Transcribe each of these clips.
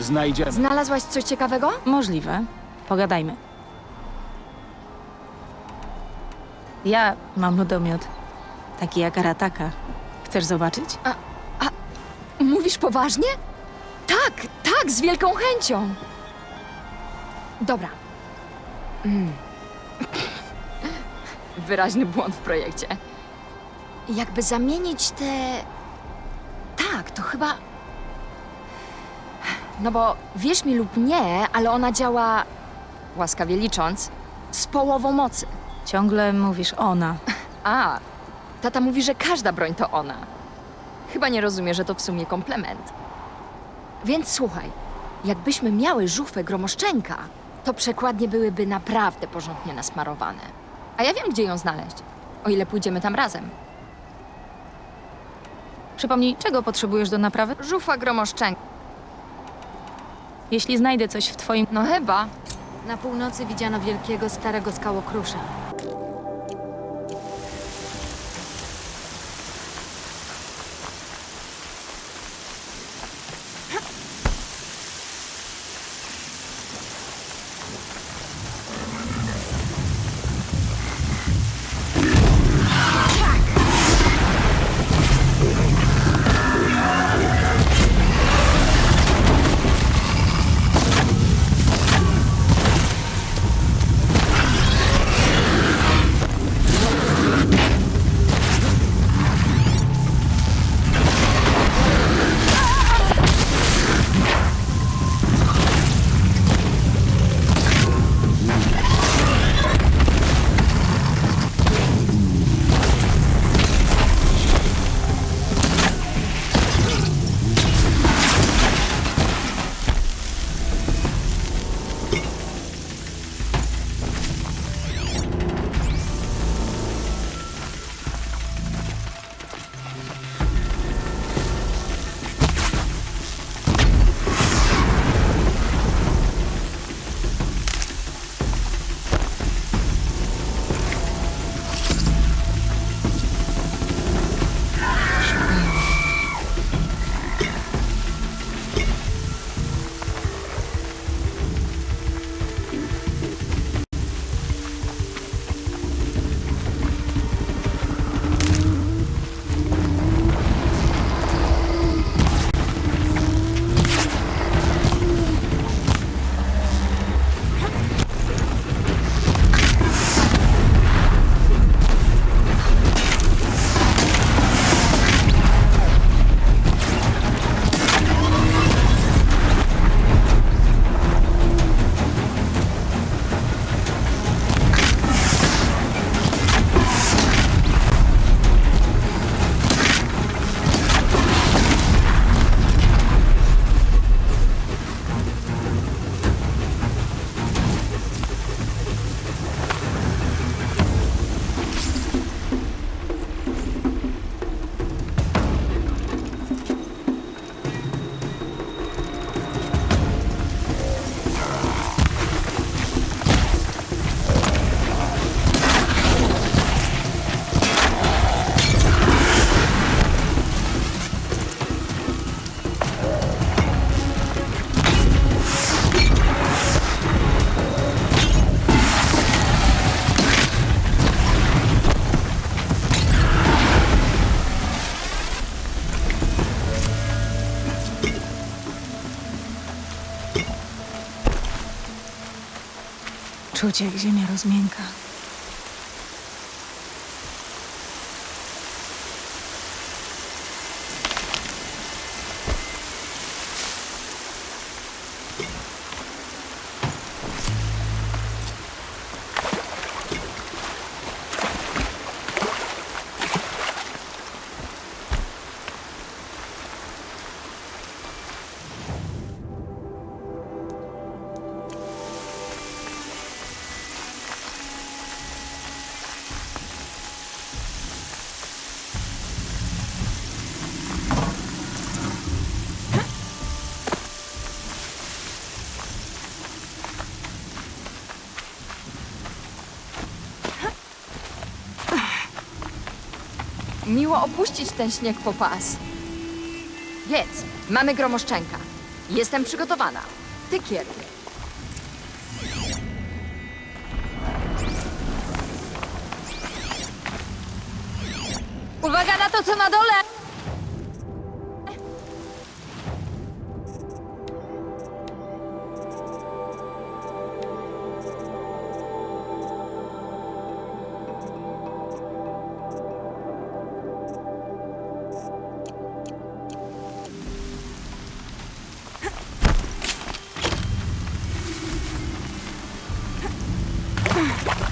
Znajdziemy. Znalazłaś coś ciekawego? Możliwe. Pogadajmy. Ja mam lodomiot. Taki jak Arataka. Chcesz zobaczyć? Mówisz poważnie? Tak, tak, z wielką chęcią. Dobra. Mm. Wyraźny błąd w projekcie. Jakby zamienić te. Tak, to chyba. No bo wierz mi lub nie, ale ona działa, łaskawie licząc, z połową mocy. Ciągle mówisz ona. A, tata mówi, że każda broń to ona. Chyba nie rozumie, że to w sumie komplement. Więc słuchaj, jakbyśmy miały żuchwę gromoszczenka, to przekładnie byłyby naprawdę porządnie nasmarowane. A ja wiem, gdzie ją znaleźć, o ile pójdziemy tam razem. Przypomnij, czego potrzebujesz do naprawy? Żuchwa gromoszczenka. Jeśli znajdę coś w twoim... No chyba. Na północy widziano wielkiego starego skałokrusza. Czuć jak ziemia rozmięka. Miło opuścić ten śnieg po pas. Wiedz, mamy gromoszczenka. Jestem przygotowana. Ty kieruj. Uwaga na to, co na dole! Ugh.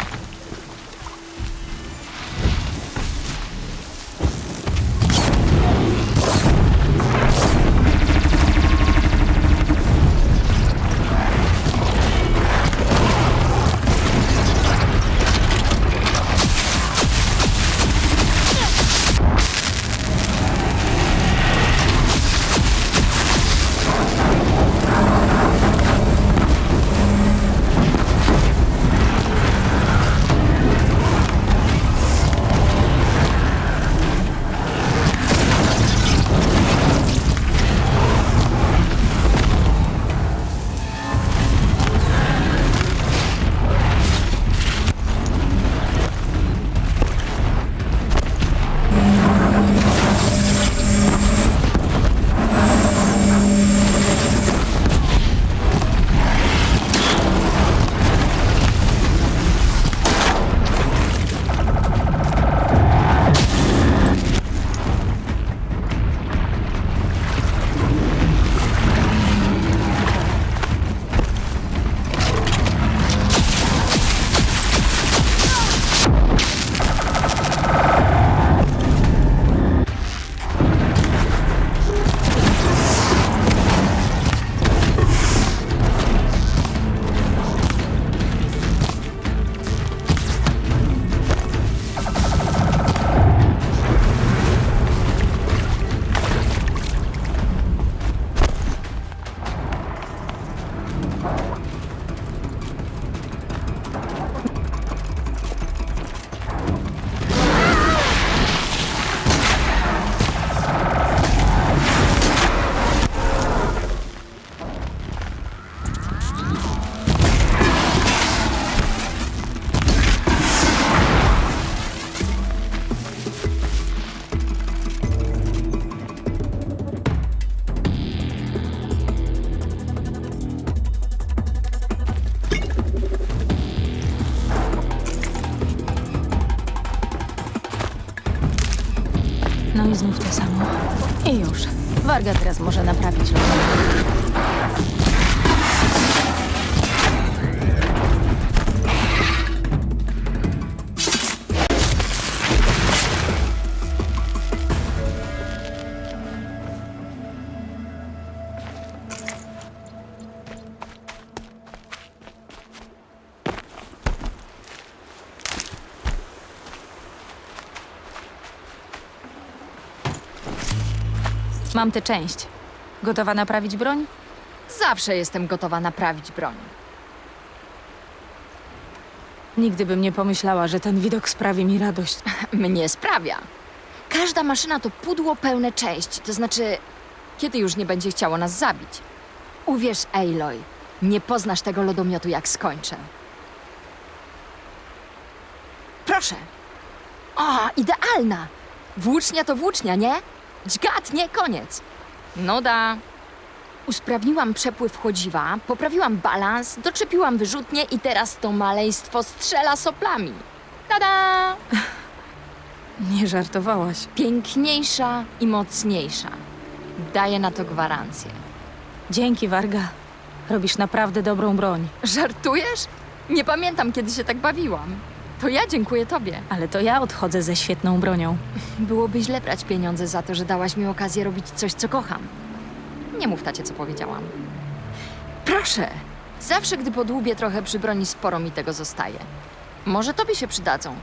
Znów to samo. I już. Warga teraz może naprawić. Mam tę część. Gotowa naprawić broń? Zawsze jestem gotowa naprawić broń. Nigdy bym nie pomyślała, że ten widok sprawi mi radość. Mnie sprawia. Każda maszyna to pudło pełne części, to znaczy, kiedy już nie będzie chciało nas zabić. Uwierz, Aloy, nie poznasz tego lodomiotu, jak skończę. Proszę. O, idealna! Włócznia to włócznia, nie? Dźgat, nie koniec. No da. Usprawniłam przepływ chodziwa, poprawiłam balans, doczepiłam wyrzutnie i teraz to maleństwo strzela soplami. Tada! Nie żartowałaś. piękniejsza i mocniejsza. Daję na to gwarancję. Dzięki, Warga. Robisz naprawdę dobrą broń. Żartujesz? Nie pamiętam, kiedy się tak bawiłam. To ja dziękuję tobie. Ale to ja odchodzę ze świetną bronią. Byłoby źle brać pieniądze za to, że dałaś mi okazję robić coś, co kocham. Nie mów tacie, co powiedziałam. Proszę! Zawsze, gdy podłubię trochę przy broni, sporo mi tego zostaje. Może tobie się przydadzą.